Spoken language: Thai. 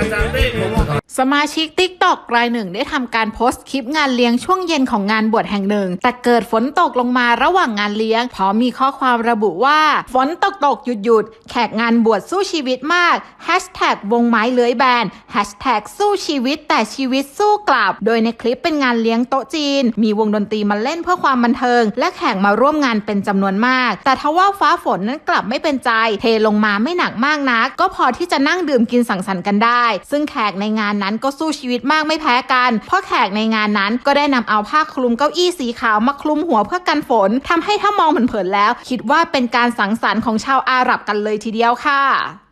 อาจารย์เต้ผม สมาชิกติ๊กตอกรายหนึ่งได้ทำการโพสต์คลิปงานเลี้ยงช่วงเย็นของงานบวชแห่งหนึ่ง แต่เกิดฝนตกลงมาระหว่างงานเลี้ยงพร้อมมีข้อความระบุว่า ฝนตกตกหยุดหยุดแขกงานบวชสู้ชีวิตมากแฮชแท็กวงไม้เลื้อยแบนแฮชแท็กสู้ชีวิตแต่ชีวิตสู้กลับ โดยในคลิปเป็นงานเลี้ยงโต๊ะจีน มีวงดนตรีมาเล่นเพื่อความบันเทิง และแขกมาร่วมงานเป็นจำนวนมาก แต่ทว่าฟ้าฝนนั้นกลับไม่เป็นใจ เทลงมาไม่หนักมากนัก ก็พอที่จะนั่งดื่มกินสังสรรค์กันได้ ซึ่งแขกในงานนั้นก็สู้ชีวิตมากไม่แพ้กัน เพราะแขกในงานนั้นก็ได้นำเอาผ้าคลุมเก้าอี้สีขาวมาคลุมหัวเพื่อกันฝนทำให้ถ้ามองเผินๆแล้ว คิดว่าเป็นการสังสรรค์ของชาวอาหรับกันเลยทีเดียวค่ะ